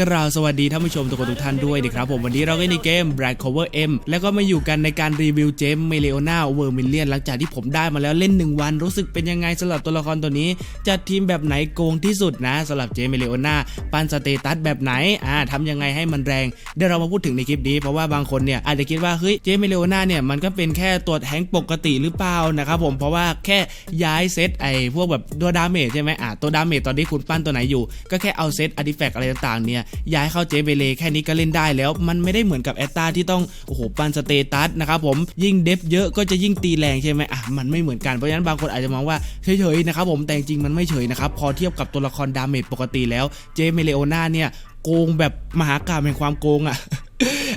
กราบสวัสดีท่านผู้ชมทุกคนทุกท่านด้วยนะครับผมวันนี้เราก็ในเกม Black Cover M แล้วก็มาอยู่กันในการรีวิวเจมเมเลโอนาเวอร์มิเลียนหลังจากที่ผมได้มาแล้วเล่น 1 วัน รู้สึกเป็นยังไงสำหรับตัวละครตัวนี้ จัดทีมแบบไหนโกงที่สุดนะสำหรับเจมเมเลโอนาปันสเตตัสแบบไหนอ่าทำยังไงให้มันแรงเดี๋ยวเรามาพูดถึงในคลิปนี้เพราะว่าบางคนเนี่ยอาจจะคิดว่าเฮ้ยเจมเมเลโอนาเนี่ยมันก็เป็นแค่ตัวแทงปกติหรือเปล่านะครับผมเพราะว่าแค่ย้ายเซตไอ้พวกแบบตัวดาเมจใช่ไหมอ่าตัวดาเมจตอนนี้คุณปั้นตัวไหนอยู่ ก็แค่เอาเซตอาร์ติแฟกต์อะไรต่างๆเนี่ยย้ายเข้าเจเบเลแค่นี้ก็เล่นได้แล้ว มันไม่ได้เหมือนกับแอตตาที่ต้องโอ้โหปันสเตตัสนะครับผมยิ่งเดฟเยอะก็จะยิ่งตีแรงใช่ไหมอะมันไม่เหมือนกันเพราะฉะนั้นบางคนอาจจะมองว่าเฉยๆนะครับผมแต่จริงมันไม่เฉยนะครับพอเทียบกับตัวละครดาเมจปกติแล้วเจเมเลโอนาเนี่ยโกงแบบมหากาพย์แห่งความโกงอะ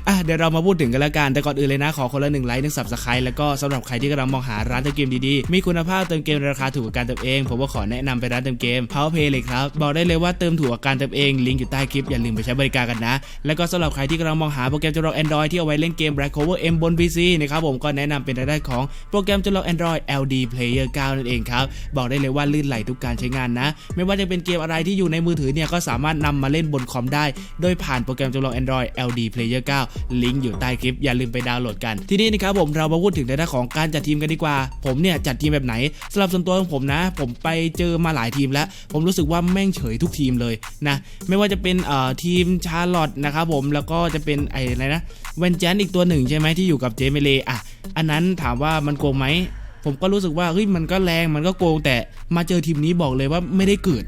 อะเดี๋ยวเรามาพูดถึงกันล้วกัน แต่ก่อนอื่นเลยนะ ขอคนละหนึ่งไลค์หนึ่งสับสไครต์แล้วก็สำหรับใครที่กำลังมองหาร้านเติมเกมดีๆ มีคุณภาพเติมเกมราคาถูกกว่าการเติมเอง ผมก็ขอแนะนำไปร้านเติมเกม Powerplay เลยครับ บอกได้เลยว่าเติมถูกกว่าการเติมเอง ลิงก์อยู่ใต้คลิป อย่าลืมไปใช้บริการกันนะ แล้วก็สำหรับใครที่กำลังมองหาโปรแกรมจรอง Android ที่เอาไว้เล่นเกม Black Cover M บน PC นะครับผมก็แนะนำเป็นรายได้ของโปรแกรมจรอง Android LD Player 9 นั่นเองครับบอกได้เลยว่าลื่นไหลทุกการใช้งานนะ ไม่ว่าจะเป็นเกมอะไรที่อยู่ในมือถือเนี่ยก็สามารถนำมาเล่นบนคอมได้ โดยผ่านโปรแกรมจำลอง Android LD Player 9ลิงก์อยู่ใต้คลิปอย่าลืมไปดาวน์โหลดกัน ทีนี้นะครับผมเรามาพูดถึงในด้านของการจัดทีมกันดีกว่า ผมเนี่ยจัดทีมแบบไหนสำหรับส่วนตัวของผมนะ ผมไปเจอมาหลายทีมแล้ว ผมรู้สึกว่าแม่งเฉยทุกทีมเลยนะไม่ว่าจะเป็นเอ่อทีมชาร์ลอตนะครับผมแล้วก็จะเป็นไอ้อะไรนะเวนแจนอีกตัวหนึ่งใช่ไหมที่อยู่กับเจเมเลอะอันนั้นถามว่ามันโกงไหมผมก็รู้สึกว่าเฮ้ยมันก็แรงมันก็โกงแต่มาเจอทีมนี้บอกเลยว่าไม่ได้เกิด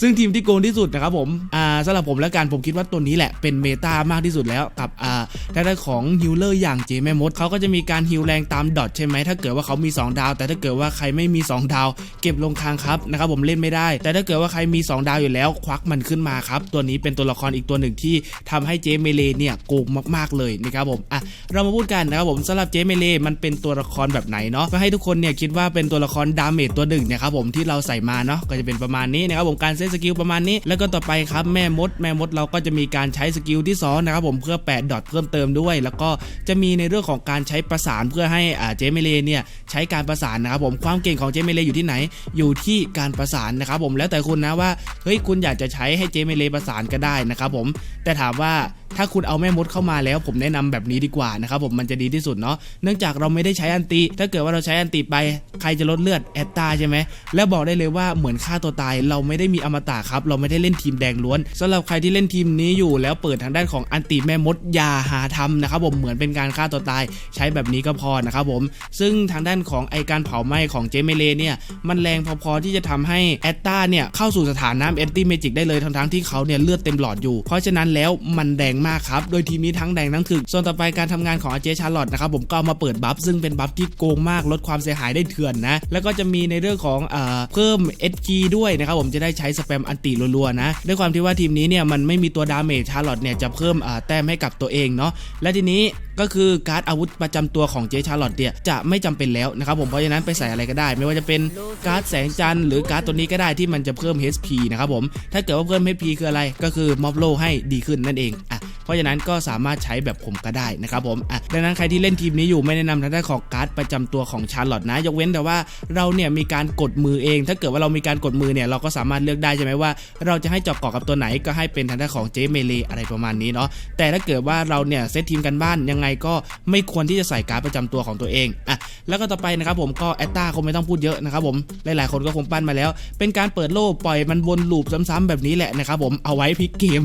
ซึ่งทีมที่โกงที่สุดนะครับผมอ่าสำหรับผมแล้วกันผมคิดว่าตัวนี้แหละเป็นเมตามากที่สุดแล้วกับอ่าด้านของฮิลเลอร์อย่างเจแม่มดเขาก็จะมีการฮิลแรงตามดอทใช่ไหมถ้าเกิดว่าเขามี 2 ดาว แต่ถ้าเกิดว่าใครไม่มี 2 ดาว เก็บลงคางครับนะครับผมเล่นไม่ได้ แต่ถ้าเกิดว่าใครมี 2 ดาวอยู่แล้ว ควักมันขึ้นมาครับตัวนี้เป็นตัวละครอีกตัวหนึ่งที่ทำให้เจเมเลเนี่ยโกงมากๆเลยนะครับผมอะเรามาพูดกันนะครับผมสำหรับเจเมเลมันเป็นตัวละครแบบไหนเนาะก็ให้ทุกคนเนี่ยคิดว่าเป็นตัวละครดาเมจตัวหนึ่งนะครับผมที่เราใส่มาเนาะก็จะเป็นประมาณนี้นะครับผมการเซตสกิลประมาณนี้ แล้วก็ต่อไปครับแม่มด แม่มดเราก็จะมีการใช้สกิลที่2นะครับผมเพื่อ 8 ดอทเพิ่มเติมด้วย แล้วก็จะมีในเรื่องของการใช้ประสานเพื่อให้อ่าเจเมเลเนี่ยใช้การประสานนะครับผมความเก่งของเจเมเลอยู่ที่ไหน อยู่ที่การประสานนะครับผมแล้วแต่คุณนะว่าเฮ้ยคุณอยากจะใช้ให้เจเมเลประสานก็ได้นะครับผมแต่ถามว่าถ้าคุณเอาแม่มดเข้ามาแล้วผมแนะนำแบบนี้ดีกว่านะครับผมมันจะดีที่สุดเนาะเนื่องจากเราไม่ได้ใช้อันติถ้าเกิดว่าเราใช้อันติไปใครจะลดเลือดแอตตาใช่ไหมแล้วบอกได้เลยว่าเหมือนฆ่าตัวตายเราไม่ได้มีอมตะครับเราไม่ได้เล่นทีมแดงล้วนสำหรับใครที่เล่นทีมนี้อยู่แล้วเปิดทางด้านของอันติแม่มดยาหาทำนะครับผมเหมือนเป็นการฆ่าตัวตายใช้แบบนี้ก็พอนะครับผมซึ่งทางด้านของไอการเผาไหม้ของเจเมเลเนี่ยมันแรงพอๆที่จะทำให้แอตตาเนี่ยเข้าสู่สถานะแอนตี้เมจิกได้เลยทั้งๆที่เขาเนี่ยเลือดเต็มหลอดอยู่ เพราะฉะนั้นแล้วมันแดงมากครับ โดยทีมนี้ทั้งแดงทั้งถึกส่วนต่อไปการทำงานของอาเจชาร์ลอตนะครับผมก็ามาเปิดบัฟซึ่งเป็นบัฟที่โกงมากลดความเสียหายได้เถื่อนนะแล้วก็จะมีในเรื่องของเอ่อเพิ่ม SG ด้วยนะครับผมจะได้ใช้สแปมอันติรัวๆนะด้วยความที่ว่าทีมนี้เนี่ยมันไม่มีตัวดาเมจชาร์ลอตเนี่ยจะเพิ่มอ่าแต้มให้กับตัวเองเนาะและทีนี้ก็คือการ์ดอาวุธประจำตัวของเจชาร์ลอตเนี่ยจะไม่จำเป็นแล้วนะครับผมเพราะฉะนั้นไปใส่อะไรก็ได้ ไม่ว่าจะเป็นการ์ดแสงจันทร์หรือการ์ดตัวนี้ก็ได้ที่มันจะเพิ่ม HP นะครับผมถ้าเกิดว่าเพิ่ม HP คืออะไรก็คือมอบโลให้ดีขึ้นนั่นเองอะ เพราะฉะนั้นก็สามารถใช้แบบผมก็ได้นะครับผมอะดังนั้นใครที่เล่นทีมนี้อยู่ไม่แนะนำทางด้านของการ์ดประจำตัวของชาร์ลอตนะยกเว้นแต่ว่าเราเนี่ยมีการกดมือเอง ถ้าเกิดว่าเรามีการกดมือเนี่ยเราก็สามารถเลือกได้ใช่ไหมว่า เราจะให้เจาะเกาะกับตัวไหนก็ให้เป็นทางด้านของเจเมเลอะไรประมาณนี้เนาะแต่ถ้าเกิดว่าเราเนี่ยเซตทีมกันบ้านยังไงก็ไม่ควรที่จะใส่การ์ดประจำตัวของตัวเองอะแล้วก็ต่อไปนะครับผมก็แอตตาคงไม่ต้องพูดเยอะนะครับผมหลายๆคนก็คงปั้นมาแล้ว เป็นการเปิดโล่ปล่อยมันวนลูปซ้ำๆแบบนี้แหละนะครับผมเอาไว้พลิกเกม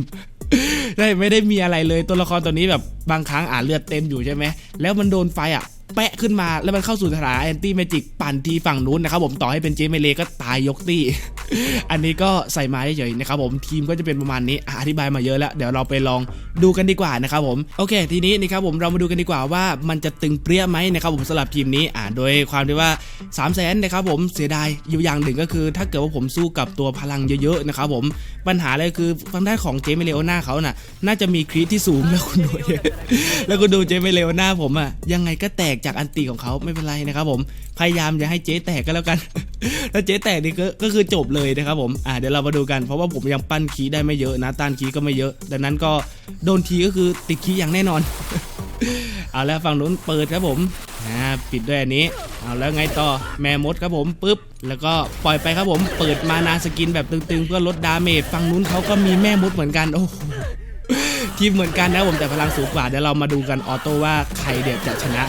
ได้ไม่ได้มีอะไรเลยตัวละครตัวนี้แบบบางครั้งอ่านเลือดเต็มอยู่ใช่ไหมแล้วมันโดนไฟอะ แปะขึ้นมาแล้วมันเข้าสู่สถานะแอนตี้เมจิกปั่นทีฝั่งนู้นนะครับผมต่อให้เป็นเจเมเลก็ตายยกตี้ อันนี้ก็ใส่มาเฉยๆนะครับผมทีมก็จะเป็นประมาณนี้อธิบายมาเยอะแล้วเดี๋ยวเราไปลองดูกันดีกว่านะครับผมโอเค ทีนี้นะครับผมเรามาดูกันดีกว่าว่ามันจะตึงเปรี้ยไหมนะครับผมสำหรับทีมนี้อ่าโดยความที่ว่า3 0 0แสนนะครับผมเสียดายอยู่อย่างหนึ่งก็คือ ถ้าเกิดว่าผมสู้กับตัวพลังเยอะๆนะครับผมปัญหาเลยคือทางด้านของเจเมเลโอนาเขาน่ะน่าจะมีครีทที่สูงแล้วคุณดูแล้วคุณดูเจเมเลโอนาผมอะยังไงก็แตกจากอันตีของเขาไม่เป็นไรนะครับผมพยายามอย่าให้เจ๊แตกก็แล้วกัน ถ้าเจ๊แตกนี่ก็ก็คือจบเลยนะครับผมอ่าเดี๋ยวเรามาดูกันเพราะว่าผมยังปั้นคีได้ไม่เยอะนะต้านคีก็ไม่เยอะ ดังนั้นก็โดนทีก็คือติดคีอย่างแน่นอน เอาแล้วฝั่งนู้นเปิดครับผมอ่าปิดด้วยอันนี้ เอาแล้วไงต่อแม่มดครับผมปุ๊บแล้วก็ปล่อยไปครับผม เปิดมานาสกินแบบตึงๆ เพื่อลดดาเมจฝั่งนู้นเขาก็มีแม่มดเหมือนกันโอ้โหทีมเหมือนกันนะผมแต่พลังสูงกว่าเดี๋ยวเรามาดูกันออโต้ว่าใครเดี๋ยวจะชนะ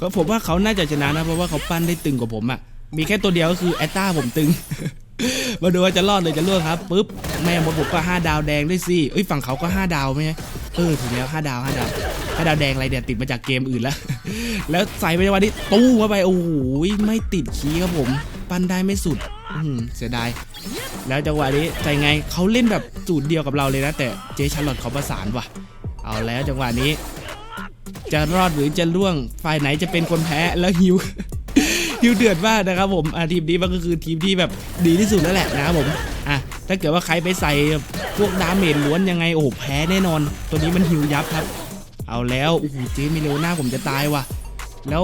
ก็ผมว่าเขาน่าจะชนะนะ เพราะว่าเขาปั้นได้ตึงกว่าผมอะ มีแค่ตัวเดียวก็คือแอตตาผมตึง มาดูว่าจะรอดเลยจะล่วงครับปุ๊บแม่มดผมก็ห้าดาวแดงด้วยสิเอ้ยฝั่งเขาก็ห้าดาวไหมเออถึงแล้วห้าดาวห้าดาวห้าดาวแดงอะไรเดี๋ยวติดมาจากเกมอื่นแล้ว แล้วใส่ไปในวันนี้ตู้เข้าไปโอ้โหไม่ติดคีย์ครับผม ปั้นได้ไม่สุดอืมเสียดาย แล้วจังหวะนี้ใจไงเขาเล่นแบบสูตรเดียวกับเราเลยนะ แต่เจชาร์ลอตเขาประสานว่ะ เอาแล้วจังหวะนี้ จะรอดหรือจะล่วงฝ่ายไหนจะเป็นคนแพ้แล้วฮิวฮิวเดือดมากนะครับผมอะทีมนี้มันก็คือทีมที่แบบดีที่สุดแล้วแหละนะครับผมอะถ้าเกิดว่าใครไปใส่พวกดาเมจล้วนยังไงโอ้โหแพ้แน่นอน ตัวนี้มันฮิวยับครับ เอาแล้วโอ้โหเจมิเลโอน่าผมจะตายว่ะ แล้ว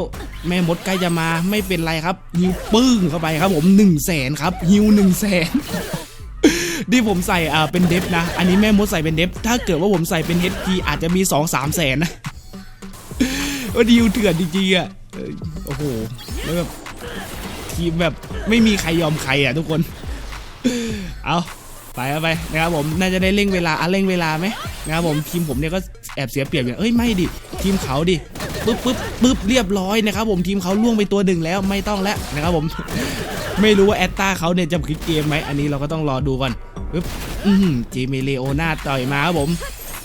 แม่มดใกล้จะมาไม่เป็นไรครับฮิวปึ้งเข้าไปครับผม1นึ่งแสนครับฮิวหนึ่งแสนที่ผมใส่อ่าเป็นเดฟนะ อันนี้แม่มดใส่เป็นเดฟถ้าเกิดว่าผมใส่เป็นเฮดทีอาจจะมี2องสามแสนนะ ว่าดิวเถื่อนจริงๆอะเออโอ้โหแล้วแบบทีมแบบไม่มีใครยอมใครอะทุกคน เอาไปเอาไปนะครับผมน่าจะได้เร่งเวลาอะเร่งเวลาไหมนะครับผมทีมผมเนี่ยก็แอบเสียเปรียบอย่างเอ้ยไม่ดิทีมเขาดิปึ๊บปึ๊บปึ๊บเรียบร้อยนะครับผมทีมเขาล่วงไปตัวหนึ่งแล้วไม่ต้องแล้วนะครับผมไม่รู้ว่าแอตตาเขาเนี่ยจะพลิกเกมไหมอันนี้เราก็ต้องรอดูก่อนปึ๊บอือหือเจเมเลโอนาต่อยมาครับผม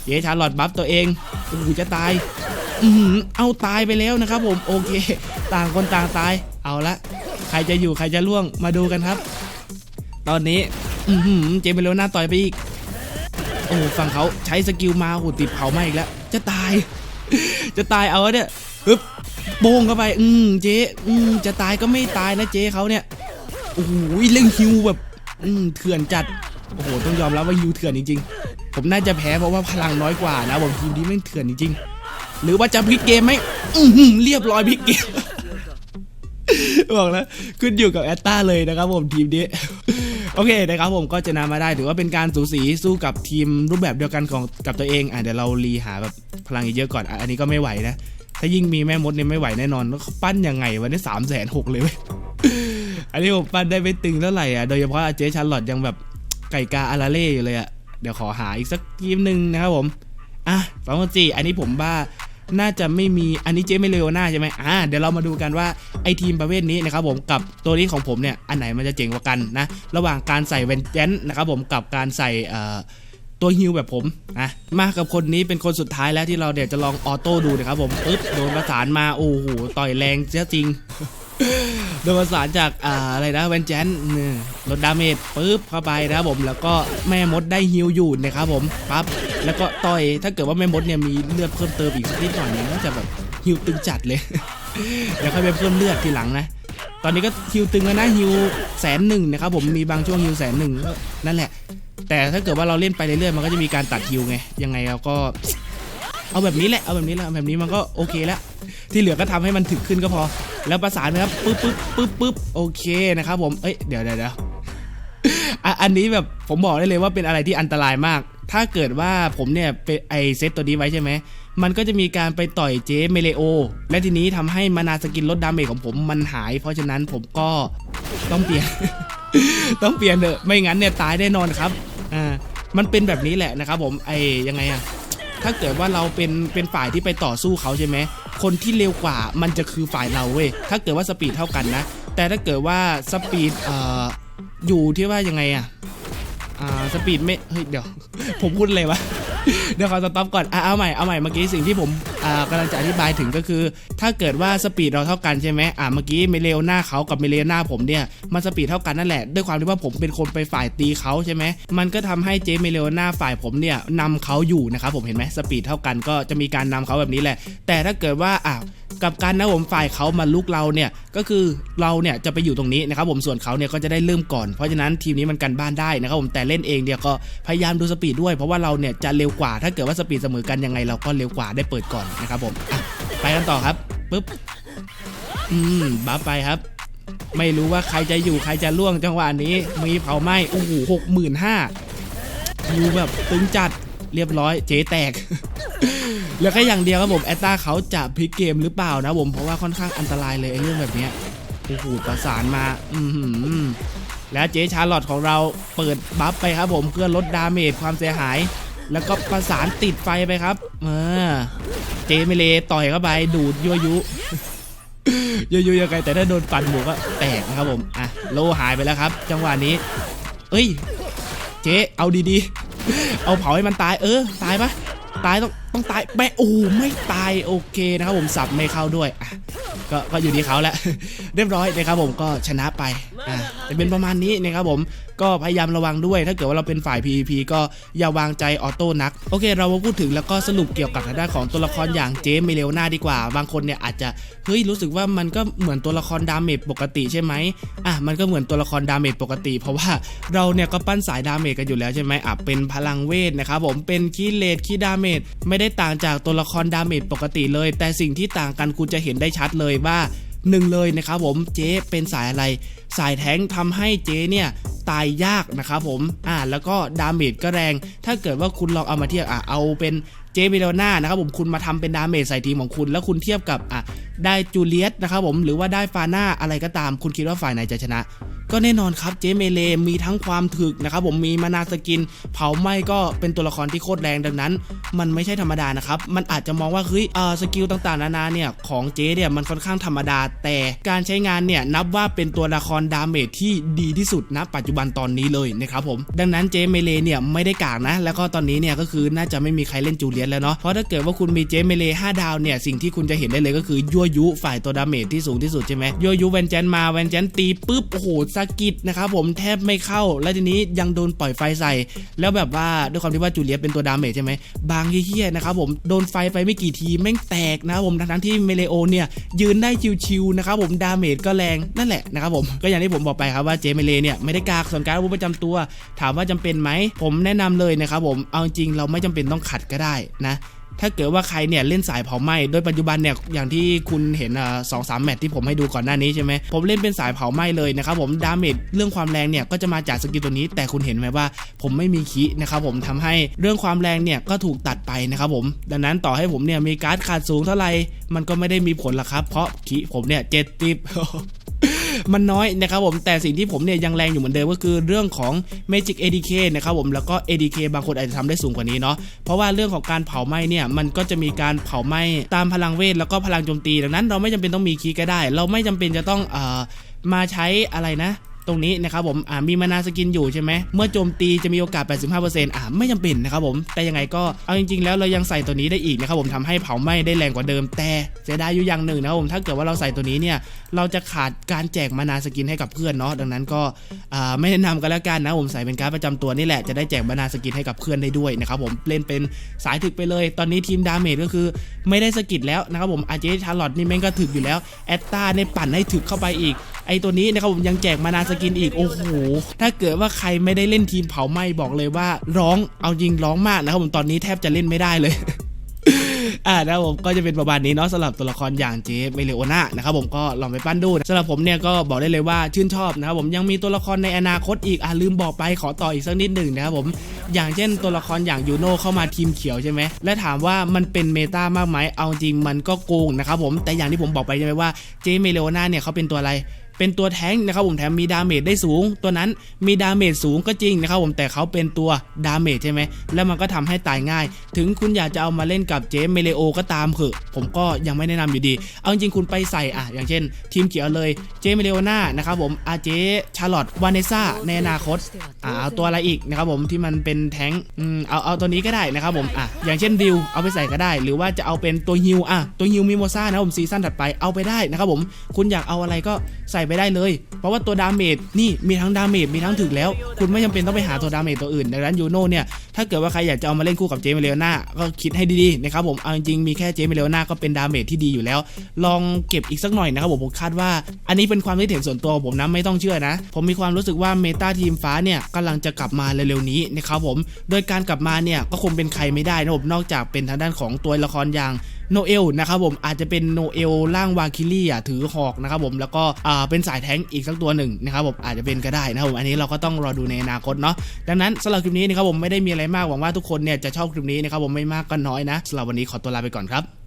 เจชาร์ลอตบัฟตัวเองโอ้โหจะตาย อือหือเอาตายไปแล้วนะครับ ผมโอเค ต่างคนต่างตาย เอาละใครจะอยู่ใครจะล่วงมาดูกันครับ ตอนนี้ อืเจมเลโอนาต่อยไปอีกโอ้ฝั่งเขาใช้สกิลมาโหติดเผาไหมาอีกแล้ว จะตาย จะตายเอาเนี่ยปึ๊บโป้งเข้าไป อืมเจ๊อืมจะตายก็ไม่ตายนะเจ๊เขาเนี่ยโอ้โหเล่งฮิวแบบ อืมเถื่อนจัดโอ้โหต้องยอมรับว่าฮิวเถื่อนจริง ๆ ผมน่าจะแพ้เพราะว่าพลังน้อยกว่านะผมทีมนี้ไม่งเถื่อนจริงๆ หรือว่าจะพลิกเกมไหมอือหือเรียบร้อยพลิกเกมบอกแล้วขึ้นอยู่กับแอตตาเลยนะครับผมทีมนี้โอเคนะครับผมก็ชนะมาได้ถือว่าเป็นการสูสีสู้กับทีมรูปแบบเดียวกันของกับตัวเองอะเดี๋ยวเรารีหาแบบพลังเยอะก่อนอันนี้ก็ไม่ไหวนะถ้ายิ่งมีแม่มดเนี่ยไม่ไหวแน่นอนแล้วเขาปั้นยังไงวันนี้สามแสนหกเลยเว้ยอันนี้ผมปั้นได้ไม่ตึงเท่าไหร่อะโดยเฉพาะเจ๊ชาร์ลอตยังแบบไก่กาอาราเล่อยู่เลยอะเดี๋ยวขอหาอีกสักทีมหนึ่งนะครับผมอะสองสี่อันนี้ผมว่า น่าจะไม่มีอันนี้เจ๊ไม่เลวหน้าใช่ไหมอ่าเดี๋ยวเรามาดูกันว่าไอทีมประเภทนี้นะครับผมกับตัวนี้ของผมเนี่ยอันไหนมันจะเจ๋งกว่ากันนะระหว่างการใส่เวนเจนนะครับผมกับการใส่เอ่อตัวฮิวแบบผมนะมากับคนนี้เป็นคนสุดท้ายแล้วที่เราเดี๋ยวจะลองออโต้ดูนะครับผมปึ๊บโดนประสานมาโอ้โหต่อยแรงเจ้าจริง โดนประสานจากอ่าอะไรนะเวนแจนเนี่ยลดดาเมจปึ๊บเข้าไปนะครับผมแล้วก็แม่มดได้ฮิวอยู่นะครับผมปั๊บแล้วก็ต่อยถ้าเกิดว่าแม่มดเนี่ยมีเลือดเพิ่มเติมอีกสักนิดหน่อยเนี่ยน่าจะแบบฮิวตึงจัดเลยเดี๋ยวค่อยไปเพิ่มเลือดทีหลังนะ ตอนนี้ก็ฮิวตึงแล้วนะฮิวแสนหนึ่งนะครับผมมีบางช่วงฮิวแสนหนึ่งนั่นแหละ แต่ถ้าเกิดว่าเราเล่นไปเรื่อยๆมันก็จะมีการตัดฮิวไงยังไงเราก็ เอาแบบนี้แหละเอาแบบนี้แหละแบบนี้มันก็โอเคแล้ว ที่เหลือก็ทำให้มันถึกขึ้นก็พอ แล้วประสานนะครับปึ๊บปึ๊บปึ๊บปึ๊บโอเคนะครับผมเอ้ยเดี๋ยวเดี๋ยวเดี๋ยวอันนี้แบบผมบอกได้เลยว่าเป็นอะไรที่อันตรายมาก ถ้าเกิดว่าผมเนี่ยเป็นไอเซตตัวนี้ไว้ใช่ไหมมันก็จะมีการไปต่อยเจเมเลโอ และทีนี้ทำให้มานาสกินลดดาเมจของผมมันหาย เพราะฉะนั้นผมก็ต้องเปลี่ยน ต้องเปลี่ยนเถอะไม่งั้นเนี่ยตายแน่นอนครับอ่ามันเป็นแบบนี้แหละนะครับผมไอยังไงอะ ถ้าเกิดว่าเราเป็นเป็นฝ่ายที่ไปต่อสู้เขาใช่ไหมคนที่เร็วกว่ามันจะคือฝ่ายเราเว้ยถ้าเกิดว่าสปีดเท่ากันนะ แต่ถ้าเกิดว่าสปีดเอ่ออยู่ที่ว่ายังไงอะอ่าสปีดไม่เฮ้ยเดี๋ยว ผมพูดเลยวะเดี๋ยวขอสต็อปก่อนอะเอาใหม่เอาใหม่เมื่อกี้สิ่งที่ผมกำลังจะอธิบายถึงก็คือ ถ้าเกิดว่าสปีดเราเท่ากันใช่ไหมอ่าเมื่อกี้เมเลโอหน้าเขากับเมเลโอหน้าผมเนี่ยมันสปีดเท่ากันนั่นแหละ ด้วยความที่ว่าผมเป็นคนไปฝ่ายตีเขาใช่ไหมมันก็ทำให้เจเมเลโอหน้าฝ่ายผมเนี่ยนำเขาอยู่นะครับผมเห็นไหมสปีดเท่ากันก็จะมีการนำเขาแบบนี้แหละ แต่ถ้าเกิดว่าอ่ากับการนะผมฝ่ายเขามาลุกเราเนี่ยก็คือเราเนี่ยจะไปอยู่ตรงนี้นะครับผมส่วนเขาเนี่ยก็จะได้เริ่มก่อนเพราะฉะนั้นทีมนี้มันกันบ้านได้นะครับผมแต่เล่นเองเนี่ยก็พยายามดูสปีดด้วย เพราะว่าเราเนี่ยจะเร็วกว่าถ้าเกิดว่าสปีดเสมอกันยังไงเราก็เร็วกว่าได้เปิดก่อนนะครับผมไปกันต่อครับปุ๊บอืมบัฟไปครับ ไม่รู้ว่าใครจะอยู่ใครจะล่วงจังหวะนี้ มีเผาไหม้โอ้โหหกหมื่นห้าอยู่แบบตึงจัดเรียบร้อย เจ๊แตกเหลือแค่อย่างเดียวครับผมแอตตาเขาจะพลิกเกมหรือเปล่านะผมเพราะว่าค่อนข้างอันตรายเลยไอ้เรื่องแบบเนี้ยโอ้โหประสานมา อือหือแล้วเจ๊ชาร์ลอตของเราเปิดบัฟไปครับผมเพื่อลดดาเมจความเสียหาย แล้วก็ประสานติดไฟไปครับเออเจเมเลต่อยเข้าไปดูดยั่วยุยั่วยุยังไงแต่ถ้าโดนปั่นหมูก็แตกนะครับผมอะโลหายไปแล้วครับ จังหวะนี้ เอ้ย เจ๊เอาดีๆ เอาเผาให้มันตายเออ ตายปะตายต้องต้องตายแม่โอ้ไม่ตายโอเคนะครับผมสับไม่เข้าด้วยอะก็ก็อยู่ที่เขาแหละเรียบร้อยนะครับผมก็ชนะไปอะจะเป็นประมาณนี้นะครับผม ก็พยายามระวังด้วย ถ้าเกิดว่าเราเป็นฝ่าย PVP ก็อย่าวางใจออโต้นัก โอเค เรามาพูดถึงแล้วก็สรุปเกี่ยวกับทางด้านของตัวละครอย่างเจมเมเลวนาดีกว่า บางคนเนี่ยอาจจะเฮ้ยรู้สึกว่ามันก็เหมือนตัวละครดาเมจปกติใช่ไหมอะมันก็เหมือนตัวละครดาเมจปกติ เพราะว่าเราเนี่ยก็ปั้นสายดาเมจกันอยู่แล้วใช่ไหมอะเป็นพลังเวทนะครับผมเป็นคีเลดคีดาเมจไม่ได้ต่างจากตัวละครดาเมจปกติเลย แต่สิ่งที่ต่างกันคุณจะเห็นได้ชัดเลยว่าหนึ่งเลยนะครับผมเจ๊เป็นสายอะไร สายแท้งทำให้เจ๊เนี่ยตายยากนะครับผมอ่าแล้วก็ดาเมจก็แรง ถ้าเกิดว่าคุณลองเอามาเทียบอะเอาเป็นเจเบโลนานะครับผมคุณมาทำเป็นดาเมจใส่ทีมของคุณ แล้วคุณเทียบกับอะได้จูเลียสนะครับผมหรือว่าได้ฟาน่าอะไรก็ตาม คุณคิดว่าฝ่ายไหนจะชนะ ก็แน่นอนครับเจเมเลมีทั้งความถึกนะครับผมมีมานาสกิน เผาไหม้ก็เป็นตัวละครที่โคตรแรงดังนั้น มันไม่ใช่ธรรมดานะครับ มันอาจจะมองว่าเฮ้ยเอ่อสกิลต่างๆนานาเนี่ยของเจเนี่ยมันค่อนข้างธรรมดา แต่การใช้งานเนี่ยนับว่าเป็นตัวละครดาเมจที่ดีที่สุดณปัจจุบันตอนนี้เลยนะครับผมดังนั้นเจเมเลเนี่ยไม่ได้กากนะ แล้วก็ตอนนี้เนี่ยก็คือน่าจะไม่มีใครเล่นจูเลียสแล้วเนาะเพราะถ้าเกิดว่าคุณมีเจเมเล5ดาวเนี่ยสิ่งที่คุณจะเห็นได้เลยก็คือยั่วยุฝ่ายตัวดาเมจที่สูงที่สุดใช่ไหมยั่วยุแวนแจนมาแวนแจนตีปุ๊บโอ้โหสะกิดนะครับผมแทบไม่เข้า แล้วทีนี้ยังโดนปล่อยไฟใส่ แล้วแบบว่าด้วยความที่ว่าจูเลียสเป็นตัวดาเมจใช่ไหมบางเฮี้ยนะครับผมโดนไฟไปไม่กี่ทีแม่งแตกนะครับผมทั้งที่เมเลโอเนี่ยยืนได้ชิวๆนะครับผมดาเมจก็แรงนั่นแหละนะครับผมก็อย่างที่ผมบอกไปครับว่าเจเมเลเนี่ยไม่ได้กากส่วนการอาวุธประจำตัว ถามว่าจำเป็นไหม ผมแนะนำเลยนะครับผมเอาจริงเราไม่จำเป็นต้องขัดก็ได้นะถ้าเกิดว่าใครเนี่ยเล่นสายเผาไหม้ โดยปัจจุบันเนี่ยอย่างที่คุณเห็นสองสามแมตช์ที่ผมให้ดูก่อนหน้านี้ใช่ไหมผมเล่นเป็นสายเผาไหม้เลยนะครับผมดาเมจเรื่องความแรงเนี่ยก็จะมาจากสกิลตัวนี้ แต่คุณเห็นไหมว่า ผมไม่มีคีนะครับผมทำให้เรื่องความแรงเนี่ยก็ถูกตัดไปนะครับผมดังนั้นต่อให้ผมเนี่ยมีการ์ดขาดสูงเท่าไหร่มันก็ไม่ได้มีผลหรอกครับ เพราะคีผมเนี่ยเจ็ดติบ มันน้อยนะครับผมแต่สิ่งที่ผมเนี่ยยังแรงอยู่เหมือนเดิมก็คือเรื่องของ Magic ADK นะครับผมแล้วก็ ADK บางคนอาจจะทำได้สูงกว่านี้เนาะเพราะว่าเรื่องของการเผาไหม้เนี่ยมันก็จะมีการเผาไหม้ตามพลังเวทแล้วก็พลังโจมตีดังนั้น เราไม่จำเป็นต้องมีคีก็ได้ เราไม่จำเป็นจะต้องเอ่อมาใช้อะไรนะ รงนี้นะครับผมอ่ามีมานาสกินอยู่ใช่ไหมเมื่อโจมตีจะมีโอกาส 85%อ่าไม่จำเป็นนะครับผมแต่ยังไงก็เอาจริงๆ แล้วเรายังใส่ตัวนี้ได้อีกนะครับผมทำให้เผาไหม้ได้แรงกว่าเดิม แต่เสียดายอยู่อย่างหนึ่งนะครับผมถ้าเกิดว่าเราใส่ตัวนี้เนี่ยเราจะขาดการแจกมานาสกินให้กับเพื่อนเนาะดังนั้นก็อ่าไม่แนะนำกันแล้วกันนะผมใส่เป็นการประจำตัวนี่แหละจะได้แจกมานาสกินให้กับเพื่อนได้ด้วยนะครับผมเล่นเป็นสายถึกไปเลย ตอนนี้ทีมดาเมจก็คือไม่ได้สกิดแล้วนะครับผมอาเจชาร์ลอตนี่แม่งก็ถึกอยู่แล้วแอตตาในยปั่นให้ถึกเข้าไปอีกไอตัวนี้นะครับผมยังแจกมานาสกินอีกโอ้โหถ้าเกิดว่าใครไม่ได้เล่นทีมเผาไหม้บอกเลยว่าร้องเอาจริงร้องมากนะครับผมตอนนี้แทบจะเล่นไม่ได้เลยอ่านะครับผมก็จะเป็นประมาณนี้เนาะสำหรับตัวละครอย่างเจฟเมเลโอนานะครับผมก็ลองไปปั้นดูสำหรับผมเนี่ยก็บอกได้เลยว่าชื่นชอบนะครับผมยังมีตัวละครในอนาคตอีกอ่าลืมบอกไปขอต่ออีกสักนิดหนึ่งนะครับผมอย่างเช่นตัวละครอย่างยูโน่เข้ามาทีมเขียวใช่ไหมและถามว่ามันเป็นเมตามากไหมเอาจริงมันก็โกงนะครับผมแต่อย่างที่ผมบอกไปใช่ไหมว่าเจฟเมเลโอนาเนี่ยเขาเป็นตัวอะไร เป็นตัวแท้งนะครับผมแถมมีดาเมจได้สูง ตัวนั้นมีดาเมจสูงก็จริงนะครับผมแต่เขาเป็นตัวดาเมจใช่ไหมแล้วมันก็ทำให้ตายง่าย ถึงคุณอยากจะเอามาเล่นกับเจมเมเลโอก็ตามเถอะผมก็ยังไม่แนะนำอยู่ดี เอาจริงคุณไปใส่อะอย่างเช่น ทีมเขียวเลยเจมเมเลโอนานะครับผมอาเจชาร์ลอตวานเนซ่าในอนาคตอ่าเอาตัวอะไรอีกนะครับผมที่มันเป็นแท้งอืมเอาเอาตัวนี้ก็ได้นะครับผมอะอย่างเช่นดิวเอาไปใส่ก็ได้ หรือว่าจะเอาเป็นตัวฮิวอะตัวฮิวมิโมซ่านะครับผมซีซั่นถัดไปเอาไปได้นะครับผมคุณอยากเอาอะไรก็ใส่ไปได้เลย เพราะว่าตัวดาเมจนี่มีทั้งดาเมจมีทั้งถึกแล้ว คุณไม่จำเป็นต้องไปหาตัวดาเมจตัวอื่นดังนั้นยูโน่เนี่ยถ้าเกิดว่าใครอยากจะเอามาเล่นคู่กับเจมเมเลนาก็คิดให้ดีๆนะครับผมเอาจริงๆมีแค่เจมเมเลนาก็เป็นดาเมจที่ดีอยู่แล้ว ลองเก็บอีกสักหน่อยนะครับผมผมคาดว่า อันนี้เป็นความคิดเห็นส่วนตัวผมนะไม่ต้องเชื่อนะ ผมมีความรู้สึกว่าเมตาทีมฟ้าเนี่ยกำลังจะกลับมาเร็วๆนี้นะครับผมโดยการกลับมาเนี่ยก็คงเป็นใครไม่ได้นะผมนอกจากเป็นทางด้านของตัวละครอย่าง โนเอลนะครับผมอาจจะเป็นโนเอลร่างวาคิลี่อะถือหอกนะครับผมแล้วก็อ่าเป็นสายแท้งอีกสักตัวหนึ่งนะครับผมอาจจะเป็นก็ได้นะครับผมอันนี้เราก็ต้องรอดูในอนาคตเนาะดังนั้นสำหรับคลิปนี้นะครับผมไม่ได้มีอะไรมากหวังว่าทุกคนเนี่ยจะชอบคลิปนี้นะครับผมไม่มากก็น้อยนะสำหรับวันนี้ขอตัวลาไปก่อนครับ